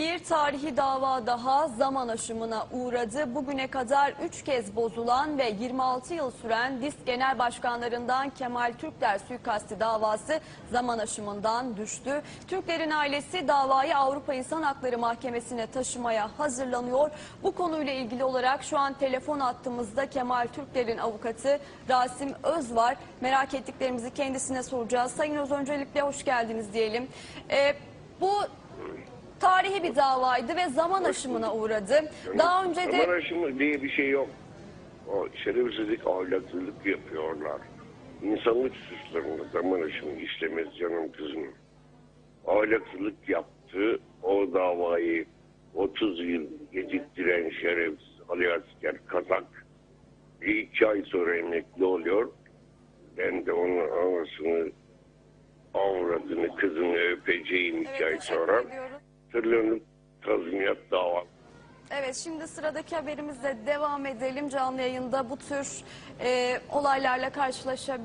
Bir tarihi dava daha zaman aşımına uğradı. Bugüne kadar 3 kez bozulan ve 26 yıl süren DİSK Genel Başkanlarından Kemal Türkler suikasti davası zaman aşımından düştü. Türklerin ailesi davayı Avrupa İnsan Hakları Mahkemesi'ne taşımaya hazırlanıyor. Bu konuyla ilgili olarak şu an telefon attığımızda Kemal Türkler'in avukatı Rasim Öz var. Merak ettiklerimizi kendisine soracağız. Sayın Öz öncelikle hoş geldiniz diyelim. Ee, bu tarihi bir davaydı ve zaman aşımına uğradı. Daha önce Zaman de aşımı diye bir şey yok. O şerefsizlik, ahlaksızlık yapıyorlar. İnsanlık suçlarını zaman aşımı işlemez canım kızım. Ahlaksızlık yaptı. O davayı 30 yıl geciktiren şerefsiz Ali Asker Kazak bir iki ay sonra emekli oluyor. Ben de onun anasını avradını kızını öpeceğim iki ay evet, sonra. ediyoruz. Tırlanıp tazminat davası. Evet şimdi sıradaki haberimizle devam edelim. Canlı yayında bu tür e, olaylarla karşılaşabiliriz.